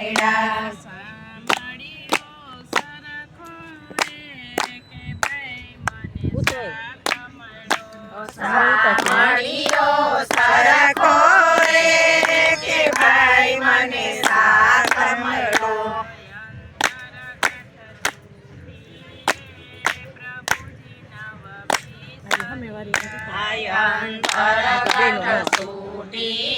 મળ્યા સાંભળ્યો સરખો રે કે ભાઈ મને સાથ ભાઈ મને સાથ અંતર છૂટી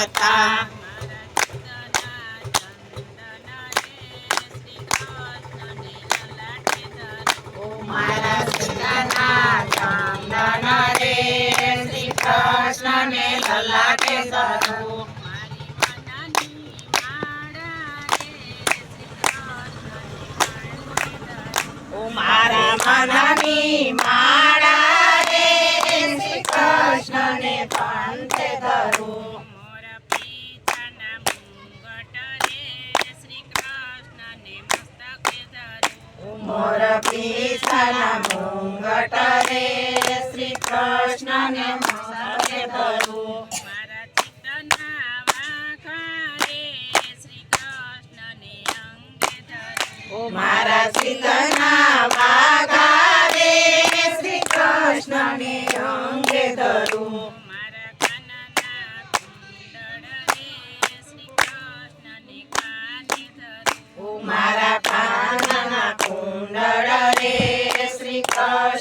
ગમતા મારા સીતાના ચંદન રે શ્રી કૃષ્ણને લલાટે ધરું મોર પીસાના મુંગટ રે શ્રી કૃષ્ણને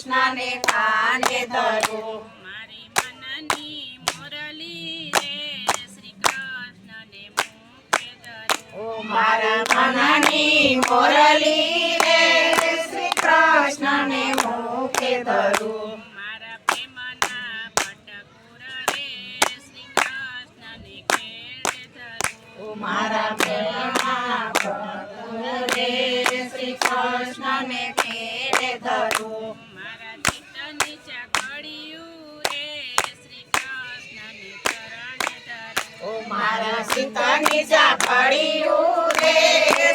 કૃષ્ણને કાને ધરો. મારી મનની મુરલી રે શ્રી કૃષ્ણને મુખે ધરું. મારા મનની મોરલી રે શ્રી કૃષ્ણને મુખે ધરો. મારા પ્રેમના પટકુર રે શ્રી કૃષ્ણને કેળે ધરું. મારા પ્રેમના મારા સીતાની ચાકડીયું રે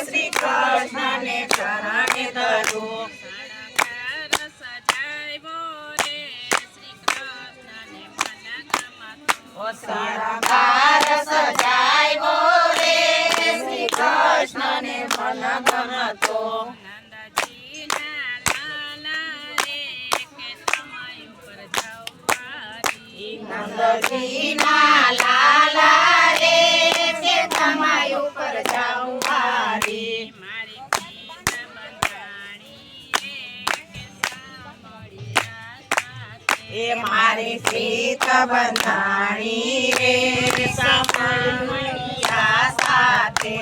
શ્રી કૃષ્ણને ચરણે ધરું સણગાર સજાવ્યો રે શ્રી કૃષ્ણને મન ગમતો શણગાર સજાવ્યો રે શ્રી કૃષ્ણને મન ગમતો નંદજીના લાલા એ મારી સીત બંધાણી રે. સાંભળ્યા સાથે.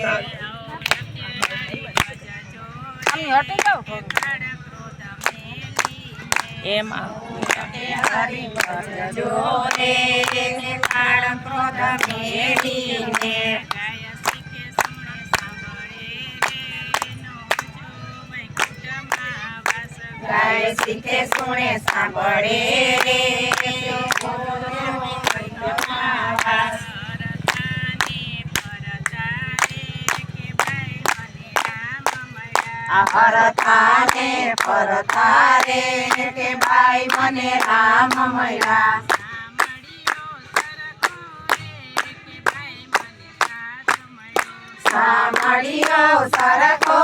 એમાં હરિ ભજો રે કાળ ક્રોધ મેળીને ગાય શીખે સુણે સાંભળે. રે હરતાને પરતારે કે ભાઈ મને રામ મળ્યા. સાંભળ્યો સરખો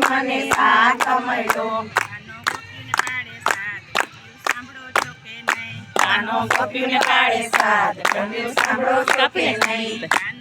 મને સાથ મળ્યો. કાનો ને પાડે સાથ સાંભળો કપે નહીં?